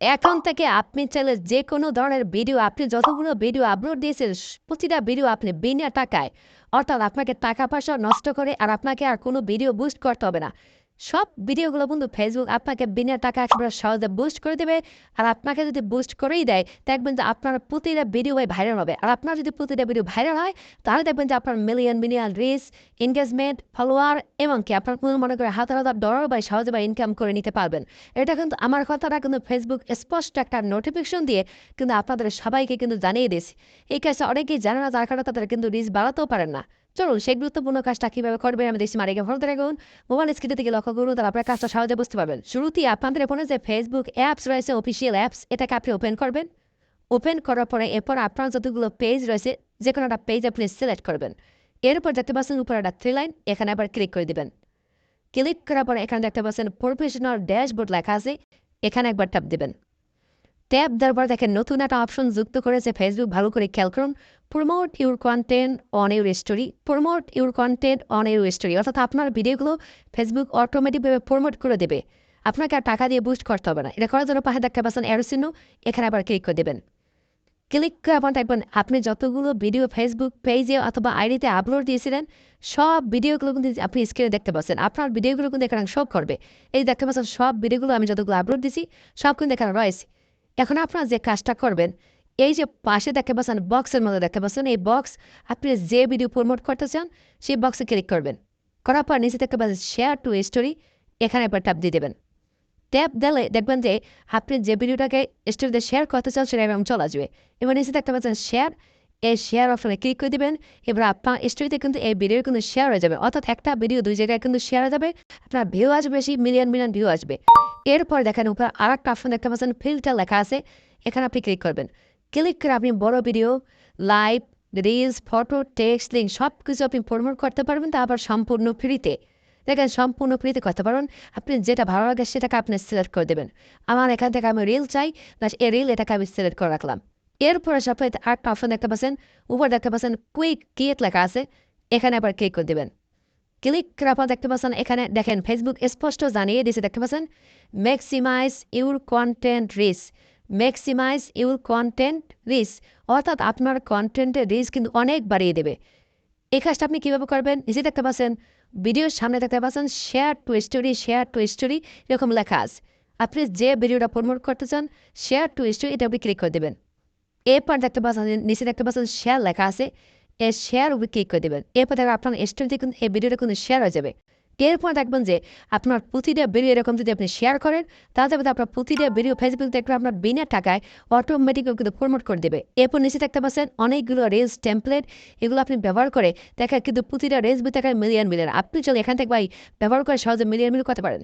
এখন থেকে আপনি চাইলে যে কোনো ধরনের ভিডিও, আপনি যতগুলো ভিডিও আপলোড দিয়েছেন প্রতিটা ভিডিও আপনি বিনা টাকায়, অর্থাৎ আপনাকে টাকা পয়সা নষ্ট করে আর আপনাকে আর কোনো ভিডিও বুস্ট করতে হবে না। সব ভিডিওগুলো বন্ধু ফেসবুক আপনাকে বিনা টাকা একেবারে সহজে বুস্ট করে দেবে। আর আপনাকে যদি বুস্ট করেই দেয়, দেখবেন যে আপনার প্রতিটা ভিডিও ভাইরাল হবে। আর আপনার যদি প্রতিটা ভিডিও ভাইরাল হয়, তাহলে দেখবেন যে আপনার million million reach engagement follower এবং কি আপনার কোনো মনে করে হাজার হাজার ডলার বা সহজে বা ইনকাম করে নিতে পারবেন। এটা কিন্তু আমার কথাটা কিন্তু ফেসবুক স্পষ্ট একটা নোটিফিকেশন দিয়ে কিন্তু আপনাদের সবাইকে কিন্তু জানিয়ে দিয়েছি। এই কাজটা অনেকেই জানে না, যার কারণে তাদের কিন্তু রিচ বাড়াতেও পারেন না। চলুন, সেই গুরুত্বপূর্ণ কাজটা কীভাবে করবেন? আমি দেখছি মারিকে ফোন রাখুন মোবাইল স্ক্রিনে থেকে লক্ষ্য করুন, তাহলে আপনার কাজটা সহজে বুঝতে পারবেন। শুরুতেই আপনাদের ফোনে যে ফেসবুক অ্যাপস রয়েছে অফিসিয়াল অ্যাপস এটাকে আপনি ওপেন করবেন। ওপেন করার পরে এরপর আপনার যতগুলো পেজ রয়েছে, যে কোনো একটা পেজ আপনি সিলেক্ট করবেন। এরপর দেখতে পাচ্ছেন উপরে একটা থ্রি লাইন এখানে আবার ক্লিক করে দিবেন। ক্লিক করার পরে এখানে দেখতে পাচ্ছেন প্রফেশনাল ড্যাশবোর্ড লেখা আছে, এখানে একবার ট্যাপ দিবেন। ট্যাপ দেওয়ার দেখেন নতুন একটা অপশন যুক্ত করেছে ফেসবুক ভালো করে খেয়াল করুন। Promote your content on your story promote your content on your story অর্থাৎ আপনার ভিডিওগুলো ফেসবুক অটোমেটিকভাবে প্রমোট করে দেবে। আপনাকে আর টাকা দিয়ে বুস্ট করতে হবে না। এটা করার জন্য পাশে দেখতে পাচ্ছেন অ্যারো চিহ্ন এখানে আবার ক্লিক করে দেবেন। ক্লিক করে আপনার দেখবেন আপনি যতগুলো ভিডিও ফেসবুক পেজে অথবা আইডিতে আপলোড দিয়েছিলেন, সব ভিডিওগুলো কিন্তু আপনি স্ক্রিনে দেখতে পাচ্ছেন। আপনার ভিডিওগুলো কিন্তু এখানে শো করবে। এই দেখতে পাচ্ছেন সব ভিডিওগুলো আমি যতগুলো আপলোড দিয়েছি, সব কিন্তু এখানে রয়েছে। এখন আপনারা যে কাজটা করবেন, এই যে পাশে দেখতে পাচ্ছেন বক্সের মধ্যে দেখতে পাচ্ছেন, এই বক্স আপনি যে ভিডিও প্রমোট করতে চান, সেই বক্সে ক্লিক করবেন। করার পর নিচে দেখতে পাচ্ছেন শেয়ার টু স্টোরি এখানে একবার ট্যাপ দিয়ে দেবেন। ট্যাপ দিলে দেখবেন যে, আপনি যে ভিডিওটাকে স্টোরিতে শেয়ার করতে চান, সেটা এবং চলে আসবে। এবার নিচে দেখতে পাচ্ছেন শেয়ার এই শেয়ার অপশনে ক্লিক করে দেবেন। এবার আপনার স্টোরিতে কিন্তু এই ভিডিও কিন্তু শেয়ার হয়ে যাবে। অর্থাৎ একটা ভিডিও দুই জায়গায় কিন্তু শেয়ার হয়ে যাবে। আপনার ভিউ আসবে বেশি মিলিয়ন মিলিয়ন ভিউ আসবে। এরপর দেখেন উপর আর একটা অপশন দেখতে পাচ্ছেন ফিল্টার লেখা আছে। এখানে আপনি ক্লিক করবেন। ক্লিক করে আপনি বড় video live reels photo text link সব কিছু আপনি প্রমোট করতে পারবেন, তা আবার সম্পূর্ণ ফ্রিতে দেখেন সম্পূর্ণ ফ্রিতে করতে পারেন। আপনি যেটা ভালো লাগে সেটাকে আপনি সিলেক্ট করে দেবেন। আমার এখান থেকে আমি রিল চাই না এই রিল এটাকে আমি সিলেক্ট করে রাখলাম। এরপরে সাথে আরেকটা অপশন দেখতে পাচ্ছেন উপর দেখতে পাচ্ছেন কুইক কিয়েট লেখা আছে এখানে আবার ক্লিক করে দেবেন ক্লিক করার দেখতে পাচ্ছেন এখানে দেখেন ফেসবুক স্পষ্ট জানিয়ে দিয়েছে দেখতে পাচ্ছেন maximise your content reach maximise your content reach অর্থাৎ আপনার কন্টেন্টের রিস কিন্তু অনেক বাড়িয়ে দেবে এই কাজটা আপনি কীভাবে করবেন নিজে দেখতে পাচ্ছেন ভিডিওর সামনে দেখতে পাচ্ছেন share to story share to story এরকম লেখা আছে আপনি যে ভিডিওটা প্রমোট করতে চান শেয়ার টু স্টোরি এটা আপনি ক্লিক করে দেবেন এরপর দেখতে পাচ্ছেন নিচে দেখতে পাচ্ছেন শেয়ার লেখা আছে এই শেয়ার উপরে ক্লিক করে দেবেন। এরপর দেখবেন আপনার স্টোরিতে কিন্তু, এই ভিডিওটা কিন্তু শেয়ার হয়ে যাবে। এরপর দেখবেন যে, আপনার প্রতিটা ভিডিও এরকম যদি আপনি শেয়ার করেন, তাহলে দেখবেন আপনার প্রতিটা ভিডিও ফেসবুক দেখবেন আপনার বিনা টাকায় অটোমেটিক কিন্তু প্রমোট করে দেবে। এরপর নিচে দেখতে পাচ্ছেন, অনেকগুলো রেলস টেমপ্লেট এগুলো আপনি ব্যবহার করে দেখা কিন্তু প্রতিটা রেলস টাকায় মিলিয়ন মিলিয়ন আপনি চলে এখান থেকে ভাই ব্যবহার করে সহজে মিলিয়ন মিলিয়ন করতে পারেন।